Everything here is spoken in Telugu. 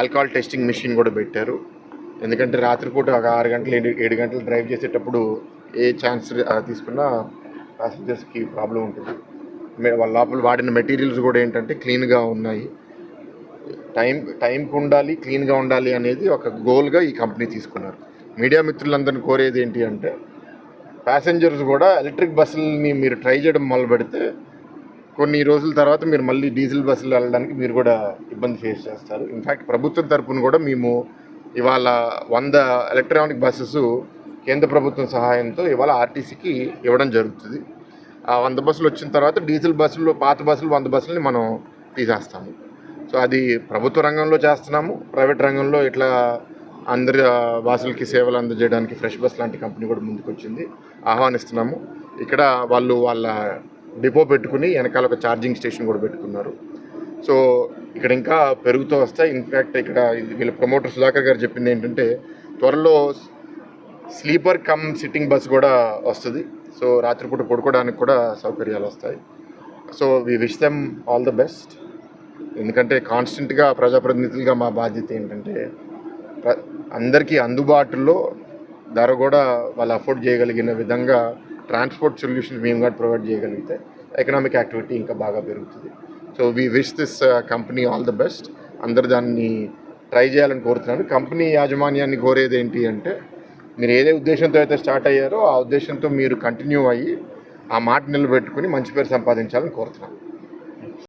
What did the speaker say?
ఆల్కహాల్ టెస్టింగ్ మిషన్ కూడా పెట్టారు. ఎందుకంటే రాత్రిపూట ఒక ఆరు గంటలు ఏడు ఏడు గంటలు డ్రైవ్ చేసేటప్పుడు ఏ ఛాన్స్ తీసుకున్నా ప్యాసింజర్స్కి ప్రాబ్లం ఉంటుంది. వాళ్ళ లోపల వాడిన మెటీరియల్స్ కూడా ఏంటంటే క్లీన్గా ఉన్నాయి. టైం టైంకి ఉండాలి క్లీన్గా ఉండాలి అనేది ఒక గోల్గా ఈ కంపెనీ తీసుకున్నారు. మీడియా మిత్రులందరిని కోరేది ఏంటి అంటే ప్యాసింజర్స్ కూడా ఎలక్ట్రిక్ బస్సులని మీరు ట్రై చేయడం మొదలు పెడితే కొన్ని రోజుల తర్వాత మీరు మళ్ళీ డీజిల్ బస్సులు వెళ్ళడానికి మీరు కూడా ఇబ్బంది ఫేస్ చేస్తారు. ఇన్ఫ్యాక్ట్ ప్రభుత్వం తరపున కూడా మేము ఇవాళ వంద ఎలక్ట్రానిక్ బస్సెస్ కేంద్ర ప్రభుత్వం సహాయంతో ఇవాళ ఆర్టీసీకి ఇవ్వడం జరుగుతుంది. ఆ వంద బస్సులు వచ్చిన తర్వాత డీజిల్ బస్సులు పాత బస్సులు వంద బస్సులని మనం తీసేస్తాము. సో అది ప్రభుత్వ రంగంలో చేస్తున్నాము. ప్రైవేట్ రంగంలో ఇట్లా అందరి ఆ, వాసులకి సేవలు అందజేయడానికి ఫ్రెష్ బస్ లాంటి కంపెనీ కూడా ముందుకు వచ్చింది ఆహ్వానిస్తున్నాము. ఇక్కడ వాళ్ళు వాళ్ళ డిపో పెట్టుకుని వెనకాల ఒక ఛార్జింగ్ స్టేషన్ కూడా పెట్టుకున్నారు. సో ఇక్కడ ఇంకా పెరుగుతూ వస్తాయి. ఇన్ఫ్యాక్ట్ ఇక్కడ వీళ్ళ ప్రమోటర్ సుధాకర్ గారు చెప్పింది ఏంటంటే త్వరలో స్లీపర్ కమ్ సిట్టింగ్ బస్ కూడా వస్తుంది. సో రాత్రిపూట పడుకోవడానికి కూడా సౌకర్యాలు వస్తాయి. So we wish them all the best. ఎందుకంటే కాన్స్టెంట్గా ప్రజాప్రతినిధులుగా మా బాధ్యత ఏంటంటే అందరికీ అందుబాటులో ధర కూడా వాళ్ళు అఫోర్డ్ చేయగలిగిన విధంగా ట్రాన్స్పోర్ట్ సొల్యూషన్ మేము కూడా ప్రొవైడ్ చేయగలిగితే ఎకనామిక్ యాక్టివిటీ ఇంకా బాగా పెరుగుతుంది. So we wish this company all the best అందరు దాన్ని ట్రై చేయాలని కోరుతున్నాను కంపెనీ యాజమాన్యాన్ని కోరేది ఏంటి అంటే మీరు ఏదే ఉద్దేశంతో అయితే స్టార్ట్ అయ్యారో ఆ ఉద్దేశంతో మీరు కంటిన్యూ అయ్యి ఆ మాట నిలబెట్టుకుని మంచి పేరు సంపాదించాలని కోరుతున్నాను